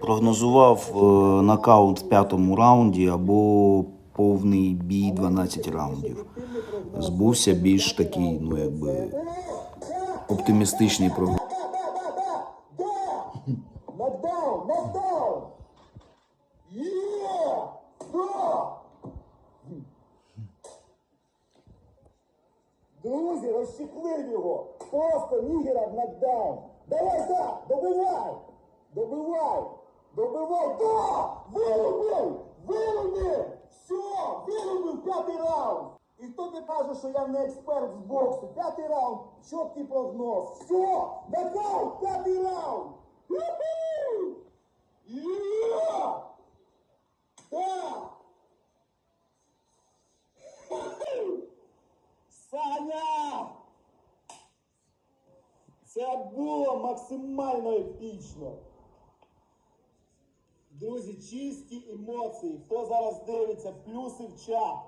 Прогнозував е, нокаут в п'ятому раунді або повний бій 12 раундів. Збувся більш такий, ну якби оптимістичний прогноз. Друзі, розщеплив його! Просто нігера нокдаун! Давай, да! Добивай! Добивай! Добивай! Да! Вирубив! Вирубив! Все! Вирубив п'ятий раунд! І хто ти каже, що я не експерт з боксу? П'ятий раунд! Чіткий прогноз! Все! Нокаут! П'ятий раунд! Саня! Це було максимально епічно. Друзі, чисті емоції. Хто зараз дивиться, плюси в чат.